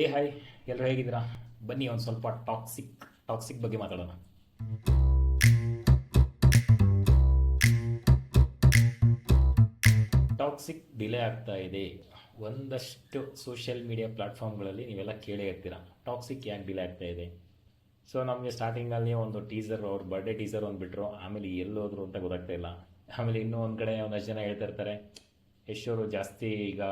ಏ ಹಾಯ್ ಎಲ್ಲರೂ ಹೇಗಿದ್ದೀರಾ? ಬನ್ನಿ ಒಂದು ಸ್ವಲ್ಪ ಟಾಕ್ಸಿಕ್ ಟಾಕ್ಸಿಕ್ ಬಗ್ಗೆ ಮಾತಾಡೋಣ. ಟಾಕ್ಸಿಕ್ ಡಿಲೇ ಆಗ್ತಾ ಇದೆ. ಒಂದಷ್ಟು ಸೋಷಿಯಲ್ ಮೀಡಿಯಾ ಪ್ಲಾಟ್ಫಾರ್ಮ್ಗಳಲ್ಲಿ ನೀವೆಲ್ಲ ಕೇಳೇ ಇರ್ತೀರಾ. ಟಾಕ್ಸಿಕ್ ಯಾಕೆ ಡಿಲೇ ಆಗ್ತಾ ಇದೆ? ಸೊ ನಮಗೆ ಸ್ಟಾರ್ಟಿಂಗಲ್ಲಿ ಒಂದು ಟೀಸರ್ ಅವ್ರ ಬರ್ಡೇ ಟೀಸರ್ ಒಂದು ಬಿಟ್ಟರು ಆಮೇಲೆ ಎಲ್ಲೋದ್ರು ಅಂತ ಗೊತ್ತಾಗ್ತಾ ಇಲ್ಲ. ಆಮೇಲೆ ಇನ್ನೂ ಒಂದು ಕಡೆ ಒಂದಷ್ಟು ಜನ ಹೇಳ್ತಾ ಇರ್ತಾರೆ ಯಶೋರು ಜಾಸ್ತಿ ಈಗ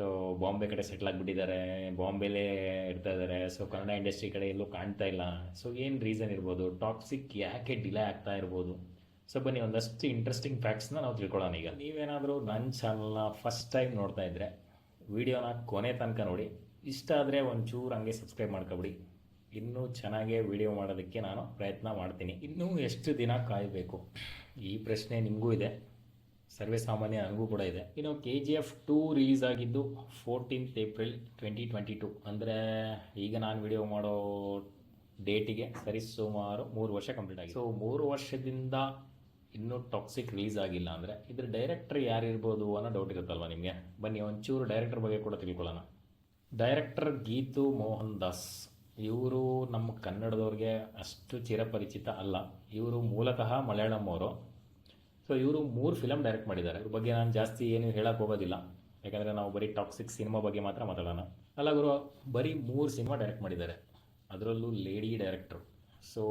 ಸೊ ಬಾಂಬೆ ಕಡೆ ಸೆಟ್ಲ್ ಆಗಿಬಿಟ್ಟಿದ್ದಾರೆ. ಬಾಂಬೆಲೇ ಇರ್ತಾ ಇದ್ದಾರೆ. ಸೊ ಕನ್ನಡ ಇಂಡಸ್ಟ್ರಿ ಕಡೆ ಎಲ್ಲೂ ಕಾಣ್ತಾ ಇಲ್ಲ. ಸೊ ಏನು ರೀಸನ್ ಇರ್ಬೋದು? ಟಾಕ್ಸಿಕ್ ಯಾಕೆ ಡಿಲೇ ಆಗ್ತಾ ಇರ್ಬೋದು? ಸೊ ಬನ್ನಿ, ಒಂದಷ್ಟು ಇಂಟ್ರೆಸ್ಟಿಂಗ್ ಫ್ಯಾಕ್ಟ್ಸ್ನ ನಾವು ತಿಳ್ಕೊಳ್ಳೋಣ ಈಗ. ನೀವೇನಾದರೂ ನನ್ನ ಚಾನಲ್ನ ಫಸ್ಟ್ ಟೈಮ್ ನೋಡ್ತಾ ಇದ್ದರೆ ವಿಡಿಯೋನ ಕೊನೆ ತನಕ ನೋಡಿ. ಇಷ್ಟ ಆದರೆ ಒಂಚೂರು ಹಂಗೆ ಸಬ್ಸ್ಕ್ರೈಬ್ ಮಾಡ್ಕೊಬಿಡಿ. ಇನ್ನೂ ಚೆನ್ನಾಗೇ ವಿಡಿಯೋ ಮಾಡೋದಕ್ಕೆ ನಾನು ಪ್ರಯತ್ನ ಮಾಡ್ತೀನಿ. ಇನ್ನೂ ಎಷ್ಟು ದಿನ ಕಾಯಬೇಕು? ಈ ಪ್ರಶ್ನೆ ನಿಮಗೂ ಇದೆ. ಸರ್ವೇ ಸಾಮಾನ್ಯ ನನಗೂ ಕೂಡ ಇದೆ. ಇನ್ನು K G F two release ಆಗಿದ್ದು fourteenth April twenty twenty two ಅಂದರೆ ಈಗ ನಾನು ವಿಡಿಯೋ ಮಾಡೋ ಡೇಟಿಗೆ ಸರಿ ಸುಮಾರು ಮೂರು ವರ್ಷ ಕಂಪ್ಲೀಟ್ ಆಗಿದೆ. ಸೊ ಮೂರು ವರ್ಷದಿಂದ ಇನ್ನೂ ಟಾಕ್ಸಿಕ್ ರಿಲೀಸ್ ಆಗಿಲ್ಲ ಅಂದರೆ ಇದ್ರ ಡೈರೆಕ್ಟರ್ ಯಾರಿರ್ಬೋದು ಅನ್ನೋ ಡೌಟ್ ಇರುತ್ತಲ್ವ ನಿಮಗೆ? ಬನ್ನಿ, ಒಂಚೂರು ಡೈರೆಕ್ಟರ್ ಬಗ್ಗೆ ಕೂಡ ತಿಳ್ಕೊಳ್ಳೋಣ. ಡೈರೆಕ್ಟರ್ ಗೀತು ಮೋಹನ್ ದಾಸ್. ಇವರು ನಮ್ಮ ಕನ್ನಡದವ್ರಿಗೆ ಅಷ್ಟು ಚಿರಪರಿಚಿತ ಅಲ್ಲ. ಇವರು ಮೂಲತಃ ಮಲಯಾಳಂ ಅವರು. ಸೊ ಇವರು ಮೂರು ಫಿಲಮ್ ಡೈರೆಕ್ಟ್ ಮಾಡಿದ್ದಾರೆ. ಇವ್ರ ಬಗ್ಗೆ ನಾನು ಜಾಸ್ತಿ ಏನು ಹೇಳಕ್ಕೆ ಹೋಗೋದಿಲ್ಲ. ಯಾಕಂದರೆ ನಾವು ಬರೀ ಟಾಕ್ಸಿಕ್ ಸಿನಿಮಾ ಬಗ್ಗೆ ಮಾತ್ರ ಮಾತಾಡೋಣ. ಅಲ್ಲ ಗುರು, ಬರೀ ಮೂರು ಸಿನಿಮಾ ಡೈರೆಕ್ಟ್ ಮಾಡಿದ್ದಾರೆ. ಅದರಲ್ಲೂ ಲೇಡಿ ಡೈರೆಕ್ಟ್ರು ಸೊ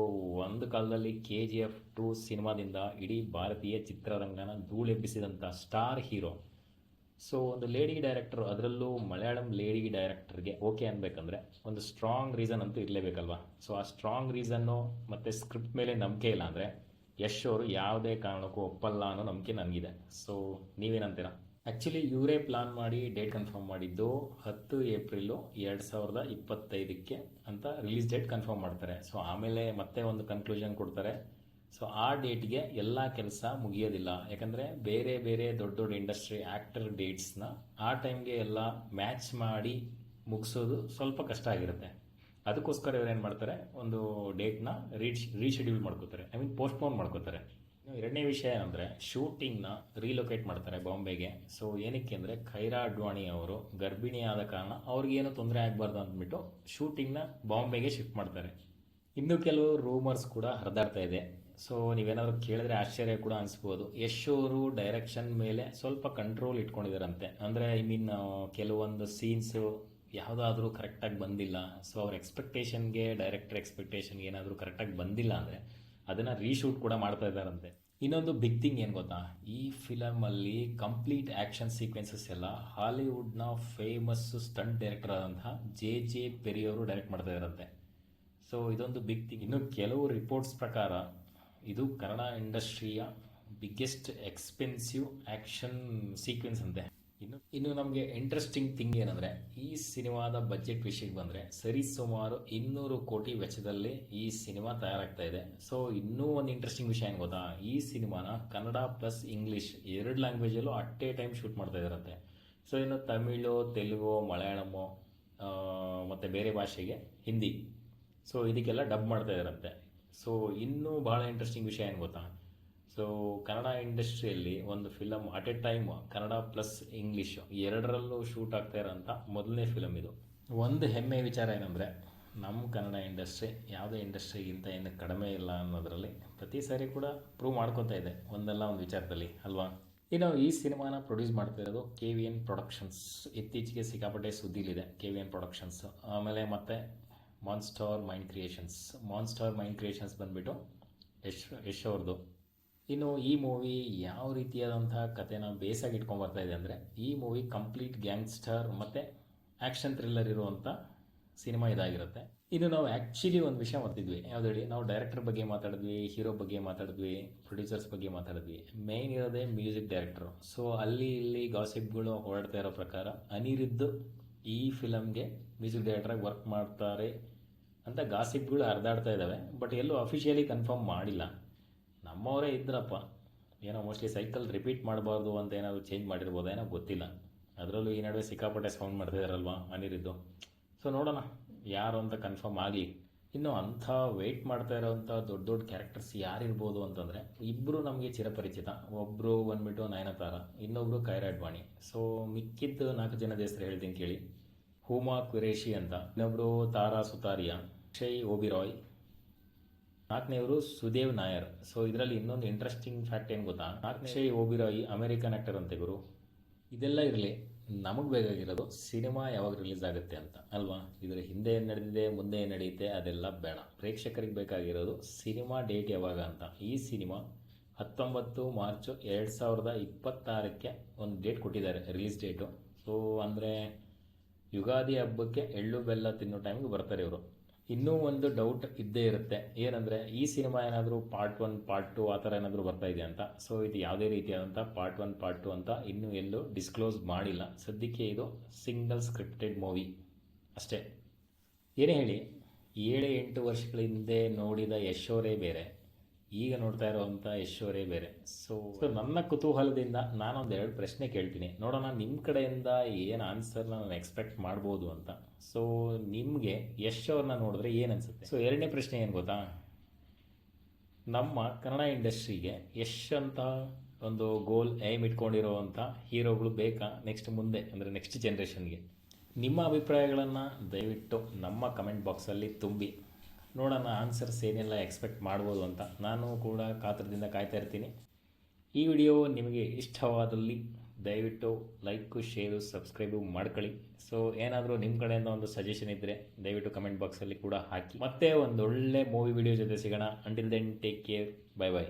ಒಂದು ಕಾಲದಲ್ಲಿ ಕೆ ಜಿ ಎಫ್ ಟು ಸಿನಿಮಾದಿಂದ ಇಡೀ ಭಾರತೀಯ ಚಿತ್ರರಂಗನ ಧೂಳೆಬ್ಬಿಸಿದಂಥ ಸ್ಟಾರ್ ಹೀರೋ ಸೊ ಒಂದು ಲೇಡಿ ಡೈರೆಕ್ಟರ್ ಅದರಲ್ಲೂ ಮಲಯಾಳಂ ಲೇಡಿ ಡೈರೆಕ್ಟರ್ಗೆ ಓಕೆ ಅನ್ಬೇಕಂದ್ರೆ ಒಂದು ಸ್ಟ್ರಾಂಗ್ ರೀಸನ್ ಅಂತೂ ಇರಲೇಬೇಕಲ್ವಾ? ಸೊ ಆ ಸ್ಟ್ರಾಂಗ್ ರೀಸನ್ನು ಮತ್ತು ಸ್ಕ್ರಿಪ್ಟ್ ಮೇಲೆ ನಂಬಿಕೆ ಇಲ್ಲ ಅಂದರೆ ಯಶ್ ಅವರು ಯಾವುದೇ ಕಾರಣಕ್ಕೂ ಒಪ್ಪಲ್ಲ ಅನ್ನೋ ನಂಬಿಕೆ ನನಗಿದೆ. ಸೊ ನೀವೇನಂತೀರಾ? ಆ್ಯಕ್ಚುಲಿ ಇವರೇ ಪ್ಲಾನ್ ಮಾಡಿ ಡೇಟ್ ಕನ್ಫರ್ಮ್ ಮಾಡಿದ್ದು ಹತ್ತು ಏಪ್ರಿಲು ಎರಡು ಸಾವಿರದ ಇಪ್ಪತ್ತೈದಕ್ಕೆ ಅಂತ ರಿಲೀಸ್ ಡೇಟ್ ಕನ್ಫರ್ಮ್ ಮಾಡ್ತಾರೆ. ಸೊ ಆಮೇಲೆ ಮತ್ತೆ ಒಂದು ಕನ್ಕ್ಲೂಷನ್ ಕೊಡ್ತಾರೆ. ಸೊ ಆ ಡೇಟ್ಗೆ ಎಲ್ಲ ಕೆಲಸ ಮುಗಿಯೋದಿಲ್ಲ. ಯಾಕಂದರೆ ಬೇರೆ ಬೇರೆ ದೊಡ್ಡ ದೊಡ್ಡ ಇಂಡಸ್ಟ್ರಿ ಆ್ಯಕ್ಟರ್ ಡೇಟ್ಸ್ನ ಆ ಟೈಮ್ಗೆ ಎಲ್ಲ ಮ್ಯಾಚ್ ಮಾಡಿ ಮುಗಿಸೋದು ಸ್ವಲ್ಪ ಕಷ್ಟ ಆಗಿರುತ್ತೆ. ಅದಕ್ಕೋಸ್ಕರ ಇವ್ರು ಏನು ಮಾಡ್ತಾರೆ? ಒಂದು ಡೇಟ್ನ ರೀಚ್ ರೀಶೆಡ್ಯೂಲ್ ಮಾಡ್ಕೋತಾರೆ. ಐ ಮೀನ್ ಪೋಸ್ಟ್ಪೋನ್ ಮಾಡ್ಕೋತಾರೆ. ಎರಡನೇ ವಿಷಯ ಏನಂದರೆ ಶೂಟಿಂಗ್ನ ರೀಲೊಕೇಟ್ ಮಾಡ್ತಾರೆ ಬಾಂಬೆಗೆ. ಸೊ ಏನಕ್ಕೆ ಅಂದರೆ, ಖೈರಾ ಅಡ್ವಾಣಿ ಅವರು ಗರ್ಭಿಣಿ ಆದ ಕಾರಣ ಅವ್ರಿಗೇನು ತೊಂದರೆ ಆಗಬಾರ್ದು ಅಂದ್ಬಿಟ್ಟು ಶೂಟಿಂಗ್ನ ಬಾಂಬೆಗೆ ಶಿಫ್ಟ್ ಮಾಡ್ತಾರೆ. ಇನ್ನು ಕೆಲವು ರೂಮರ್ಸ್ ಕೂಡ ಹರಿದಾಡ್ತಾ ಇದೆ. ಸೊ ನೀವೇನಾದರೂ ಕೇಳಿದ್ರೆ ಆಶ್ಚರ್ಯ ಕೂಡ ಅನಿಸ್ಬೋದು. ಯಶ್ ಅವರು ಡೈರೆಕ್ಷನ್ ಮೇಲೆ ಸ್ವಲ್ಪ ಕಂಟ್ರೋಲ್ ಇಟ್ಕೊಂಡಿದ್ದಾರಂತೆ. ಅಂದರೆ ಐ ಮೀನ್ ಕೆಲವೊಂದು ಸೀನ್ಸು ಯಾವುದಾದ್ರೂ ಕರೆಕ್ಟಾಗಿ ಬಂದಿಲ್ಲ. ಸೊ ಅವ್ರ ಎಕ್ಸ್ಪೆಕ್ಟೇಷನ್ಗೆ ಡೈರೆಕ್ಟರ್ ಎಕ್ಸ್ಪೆಕ್ಟೇಷನ್ಗೆ ಏನಾದರೂ ಕರೆಕ್ಟಾಗಿ ಬಂದಿಲ್ಲ ಅಂದರೆ ಅದನ್ನು ರೀಶೂಟ್ ಕೂಡ ಮಾಡ್ತಾ ಇದ್ದಾರಂತೆ. ಇನ್ನೊಂದು ಬಿಗ್ ಥಿಂಗ್ ಏನು ಗೊತ್ತಾ? ಈ ಫಿಲಮಲ್ಲಿ ಕಂಪ್ಲೀಟ್ ಆ್ಯಕ್ಷನ್ ಸೀಕ್ವೆನ್ಸಸ್ ಎಲ್ಲ ಹಾಲಿವುಡ್ನ ಫೇಮಸ್ ಸ್ಟಂಟ್ ಡೈರೆಕ್ಟರ್ ಆದಂತಹ ಜೆ ಜೆ ಪೆರಿಯವರು ಡೈರೆಕ್ಟ್ ಮಾಡ್ತಾ ಇದ್ದಾರಂತೆ. ಸೊ ಇದೊಂದು ಬಿಗ್ ಥಿಂಗ್ ಇನ್ನು ಕೆಲವು ರಿಪೋರ್ಟ್ಸ್ ಪ್ರಕಾರ ಇದು ಕನ್ನಡ ಇಂಡಸ್ಟ್ರಿಯ ಬಿಗ್ಗೆಸ್ಟ್ ಎಕ್ಸ್ಪೆನ್ಸಿವ್ ಆ್ಯಕ್ಷನ್ ಸೀಕ್ವೆನ್ಸ್ ಅಂತೆ. ಇನ್ನು ಇನ್ನು ನಮಗೆ ಇಂಟ್ರೆಸ್ಟಿಂಗ್ ಥಿಂಗ್ ಏನಂದರೆ, ಈ ಸಿನಿಮಾದ ಬಜೆಟ್ ವಿಷಯಕ್ಕೆ ಬಂದರೆ, ಸರಿ ಸುಮಾರು ಇನ್ನೂರು ಕೋಟಿ ವೆಚ್ಚದಲ್ಲಿ ಈ ಸಿನಿಮಾ ತಯಾರಾಗ್ತಾ ಇದೆ. ಸೊ ಇನ್ನೂ ಒಂದು ಇಂಟ್ರೆಸ್ಟಿಂಗ್ ವಿಷಯ ಏನು ಗೊತ್ತಾ? ಈ ಸಿನಿಮಾನ ಕನ್ನಡ ಪ್ಲಸ್ ಇಂಗ್ಲೀಷ್ ಎರಡು ಲ್ಯಾಂಗ್ವೇಜಲ್ಲೂ ಅಟ್ಟೇ ಟೈಮ್ ಶೂಟ್ ಮಾಡ್ತಾ ಇದ್ದಾರಂತೆ ಸೊ ಇನ್ನು ತಮಿಳು, ತೆಲುಗು ಮಲಯಾಳಮು ಮತ್ತು ಬೇರೆ ಭಾಷೆಗೆ ಹಿಂದಿ. ಸೊ ಇದಕ್ಕೆಲ್ಲ ಡಬ್ ಮಾಡ್ತಾ ಇದ್ದಾರಂತೆ ಸೊ ಇನ್ನೂ ಭಾಳ ಇಂಟ್ರೆಸ್ಟಿಂಗ್ ವಿಷಯ ಏನು ಗೊತ್ತಾ? ಸೊ ಕನ್ನಡ ಇಂಡಸ್ಟ್ರಿಯಲ್ಲಿ ಒಂದು film at a time Kannada plus English ಎರಡರಲ್ಲೂ ಶೂಟ್ ಆಗ್ತಾ ಇರೋಂಥ ಮೊದಲನೇ ಫಿಲಮ್ ಇದು. ಒಂದು ಹೆಮ್ಮೆ ವಿಚಾರ ಏನಂದರೆ ನಮ್ಮ ಕನ್ನಡ ಇಂಡಸ್ಟ್ರಿ ಯಾವುದೇ ಇಂಡಸ್ಟ್ರಿಗಿಂತ ಏನು ಕಡಿಮೆ ಇಲ್ಲ ಅನ್ನೋದರಲ್ಲಿ ಪ್ರತಿ ಸಾರಿ ಕೂಡ ಪ್ರೂವ್ ಮಾಡ್ಕೊತಾ ಇದೆ ಒಂದಲ್ಲ ಒಂದು ವಿಚಾರದಲ್ಲಿ, ಅಲ್ವಾ? ಇನ್ನು ಈ ಸಿನಿಮಾನ ಪ್ರೊಡ್ಯೂಸ್ ಮಾಡ್ತಾ ಇರೋದು ಕೆ ವಿ ಎನ್ ಪ್ರೊಡಕ್ಷನ್ಸ್ ಇತ್ತೀಚೆಗೆ ಸಿಕ್ಕಾಪಟ್ಟೆ ಸುದ್ದಿಲಿದೆ ಕೆ ವಿ ಎನ್ ಪ್ರೊಡಕ್ಷನ್ಸ್ ಆಮೇಲೆ ಮತ್ತೆ monster mind creations monster mind creations ಬಂದುಬಿಟ್ಟು ಯಶ್ ಯಶ್ ಅವ್ರದ್ದು. ಇನ್ನು ಈ ಮೂವಿ ಯಾವ ರೀತಿಯಾದಂಥ ಕಥೆನ ಬೇಸಾಗಿ ಇಟ್ಕೊಂಡು ಬರ್ತಾ ಇದೆ ಅಂದರೆ, ಈ ಮೂವಿ ಕಂಪ್ಲೀಟ್ ಗ್ಯಾಂಗ್ಸ್ಟರ್ ಮತ್ತು ಆ್ಯಕ್ಷನ್ ಥ್ರಿಲ್ಲರ್ ಇರುವಂಥ ಸಿನಿಮಾ ಇದಾಗಿರುತ್ತೆ. ಇನ್ನು ನಾವು ಆ್ಯಕ್ಚುಲಿ ಒಂದು ವಿಷಯ ಮರ್ತಿದ್ವಿ. ಯಾವ್ದು ಹೇಳಿ? ನಾವು ಡೈರೆಕ್ಟರ್ ಬಗ್ಗೆ ಮಾತಾಡಿದ್ವಿ ಹೀರೋ ಬಗ್ಗೆ ಮಾತಾಡಿದ್ವಿ ಪ್ರೊಡ್ಯೂಸರ್ಸ್ ಬಗ್ಗೆ ಮಾತಾಡಿದ್ವಿ. ಮೇನ್ ಇರೋದೇ ಮ್ಯೂಸಿಕ್ ಡೈರೆಕ್ಟ್ರು ಸೊ ಅಲ್ಲಿ ಇಲ್ಲಿ ಗಾಸಿಪ್ಗಳು ಹೊರಡ್ತಾ ಇರೋ ಪ್ರಕಾರ ಅನಿರಿದ್ದು ಈ ಫಿಲಮ್ಗೆ ಮ್ಯೂಸಿಕ್ ಡೈರೆಕ್ಟ್ರಾಗಿ ವರ್ಕ್ ಮಾಡ್ತಾರೆ ಅಂತ ಗಾಸಿಪ್ಗಳು ಹರಿದಾಡ್ತಾ ಇದ್ದಾವೆ ಬಟ್ ಎಲ್ಲೂ ಅಫಿಷಿಯಲಿ ಕನ್ಫರ್ಮ್ ಮಾಡಿಲ್ಲ. ನಮ್ಮವರೇ ಇದ್ರಪ್ಪ. ಏನೋ ಮೋಸ್ಟ್ಲಿ ಸೈಕಲ್ ರಿಪೀಟ್ ಮಾಡಬಾರ್ದು ಅಂತ ಏನಾದರೂ ಚೇಂಜ್ ಮಾಡಿರ್ಬೋದೇನೋ ಗೊತ್ತಿಲ್ಲ. ಅದರಲ್ಲೂ ಈ ನಡುವೆ ಸಿಕ್ಕಾಪಟ್ಟೆ ಸೌಂಡ್ ಮಾಡ್ತಿದಾರಲ್ವಾ ಅನಿರಿದ್ದು ಸೊ ನೋಡೋಣ, ಯಾರು ಅಂತ ಕನ್ಫರ್ಮ್ ಆಗಲಿ. ಇನ್ನು ಅಂಥ ವೆಯ್ಟ್ ಮಾಡ್ತಾ ಇರೋವಂಥ ದೊಡ್ಡ ದೊಡ್ಡ ಕ್ಯಾರೆಕ್ಟರ್ಸ್ ಯಾರಿರ್ಬೋದು ಅಂತಂದರೆ ಇಬ್ಬರು ನಮಗೆ ಚಿರಪರಿಚಿತ. ಒಬ್ಬರು ಬಂದ್ಬಿಟ್ಟು ನಯನತಾರ ಇನ್ನೊಬ್ಬರು ಕೈರಾಡ್ವಾಣಿ ಸೊ ಮಿಕ್ಕಿದ್ದು ನಾಲ್ಕು ಜನದ ಹೆಸರು ಹೇಳ್ತೀನಿ ಕೇಳಿ. ಹೂಮಾ ಕುರೇಶಿ ಅಂತ ಇನ್ನೊಬ್ಬರು ತಾರಾ ಸುತಾರಿಯಾ, ಅಕ್ಷಯ್ ಓಬಿರಾಯ್ ನಾಲ್ಕನೇವರು ಸುದೇವ್ ನಾಯರ್. ಸೊ ಇದರಲ್ಲಿ ಇನ್ನೊಂದು ಇಂಟ್ರೆಸ್ಟಿಂಗ್ ಫ್ಯಾಕ್ಟ್ ಏನು ಗೊತ್ತಾ? ನಾಲ್ಕನೇ ಹೋಗಿರೋ ಈ ಅಮೆರಿಕನ್ ಆ್ಯಕ್ಟರ್ ಅಂತ ಗುರು ಇದೆಲ್ಲ ಇರಲಿ, ನಮಗೆ ಬೇಕಾಗಿರೋದು ಸಿನಿಮಾ ಯಾವಾಗ ರಿಲೀಸ್ ಆಗುತ್ತೆ ಅಂತ, ಅಲ್ವಾ? ಇದರ ಹಿಂದೆ ಏನು ನಡೆದಿದೆ, ಮುಂದೆ ಏನು ನಡೆಯುತ್ತೆ, ಅದೆಲ್ಲ ಬೇಡ. ಪ್ರೇಕ್ಷಕರಿಗೆ ಬೇಕಾಗಿರೋದು ಸಿನಿಮಾ ಡೇಟ್ ಯಾವಾಗ ಅಂತ. ಈ ಸಿನಿಮಾ ಹತ್ತೊಂಬತ್ತು ಮಾರ್ಚು ಎರಡು ಸಾವಿರದ ಇಪ್ಪತ್ತಾರಕ್ಕೆ ಒಂದು ಡೇಟ್ ಕೊಟ್ಟಿದ್ದಾರೆ ರಿಲೀಸ್ ಡೇಟು ಸೊ ಅಂದರೆ ಯುಗಾದಿ ಹಬ್ಬಕ್ಕೆ ಎಳ್ಳು ಬೆಲ್ಲ ತಿನ್ನೋ ಟೈಮ್ಗೆ ಬರ್ತಾರೆ ಇವರು. ಇನ್ನೂ ಒಂದು ಡೌಟ್ ಇದ್ದೇ ಇರುತ್ತೆ. ಏನಂದರೆ, ಈ ಸಿನಿಮಾ ಏನಾದರೂ ಪಾರ್ಟ್ ಒನ್ ಪಾರ್ಟ್ ಟು ಆ ಥರ ಏನಾದರೂ ಬರ್ತಾ ಇದೆ ಅಂತ? ಸೊ ಇದು ಯಾವುದೇ ರೀತಿಯಾದಂಥ ಪಾರ್ಟ್ ಒನ್ ಪಾರ್ಟ್ ಟು ಅಂತ ಇನ್ನೂ ಎಲ್ಲೂ ಡಿಸ್ಕ್ಲೋಸ್ ಮಾಡಿಲ್ಲ. ಸದ್ಯಕ್ಕೆ ಇದು ಸಿಂಗಲ್ ಸ್ಕ್ರಿಪ್ಟೆಡ್ ಮೂವಿ ಅಷ್ಟೇ. ಏನೇ ಹೇಳಿ, ಏಳು ಎಂಟು ವರ್ಷಗಳ ಹಿಂದೆ ನೋಡಿದ ಯಶೋರೇ ಬೇರೆ. ಈಗ ನೋಡ್ತಾ ಇರುವಂಥ ಯಶೋರೇ ಬೇರೆ. ಸೊ ಸೊ ನನ್ನ ಕುತೂಹಲದಿಂದ ನಾನೊಂದು ಎರಡು ಪ್ರಶ್ನೆ ಕೇಳ್ತೀನಿ. ನೋಡೋಣ ನಿಮ್ಮ ಕಡೆಯಿಂದ ಏನು ಆನ್ಸರ್ನ ನಾನು ಎಕ್ಸ್ಪೆಕ್ಟ್ ಮಾಡ್ಬೋದು ಅಂತ. ಸೊ ನಿಮಗೆ ಯಶ್ ಅವ್ರನ್ನ ನೋಡಿದ್ರೆ ಏನು ಅನ್ಸುತ್ತೆ? ಸೊ ಎರಡನೇ ಪ್ರಶ್ನೆ ಏನು ಗೊತ್ತಾ? ನಮ್ಮ ಕನ್ನಡ ಇಂಡಸ್ಟ್ರಿಗೆ ಯಶ್ ಅಂತ ಒಂದು ಗೋಲ್ ಏಮ್ ಇಟ್ಕೊಂಡಿರೋವಂಥ ಹೀರೋಗಳು ಬೇಕಾ ನೆಕ್ಸ್ಟ್ ಮುಂದೆ, ಅಂದರೆ ನೆಕ್ಸ್ಟ್ ಜನ್ರೇಷನ್ಗೆ ನಿಮ್ಮ ಅಭಿಪ್ರಾಯಗಳನ್ನು ದಯವಿಟ್ಟು ನಮ್ಮ ಕಮೆಂಟ್ ಬಾಕ್ಸಲ್ಲಿ ತುಂಬಿ. ನೋಡೋಣ ಆನ್ಸರ್ಸ್ ಏನೆಲ್ಲ ಎಕ್ಸ್ಪೆಕ್ಟ್ ಮಾಡ್ಬೋದು ಅಂತ. ನಾನು ಕೂಡ ಕಾತರದಿಂದ ಕಾಯ್ತಾ ಇರ್ತೀನಿ. ಈ ವಿಡಿಯೋ ನಿಮಗೆ ಇಷ್ಟವಾದಲ್ಲಿ ದಯವಿಟ್ಟು ಲೈಕು ಶೇರು ಸಬ್ಸ್ಕ್ರೈಬು ಮಾಡ್ಕೊಳ್ಳಿ. ಸೊ ಏನಾದರೂ ನಿಮ್ಮ ಕಡೆಯಿಂದ ಒಂದು ಸಜೆಷನ್ ಇದ್ದರೆ ದಯವಿಟ್ಟು ಕಮೆಂಟ್ ಬಾಕ್ಸಲ್ಲಿ ಕೂಡ ಹಾಕಿ. ಮತ್ತೆ ಒಂದು ಒಳ್ಳೆ ಮೂವಿ ವಿಡಿಯೋ ಜೊತೆ ಸಿಗೋಣ. Until then take care bye bye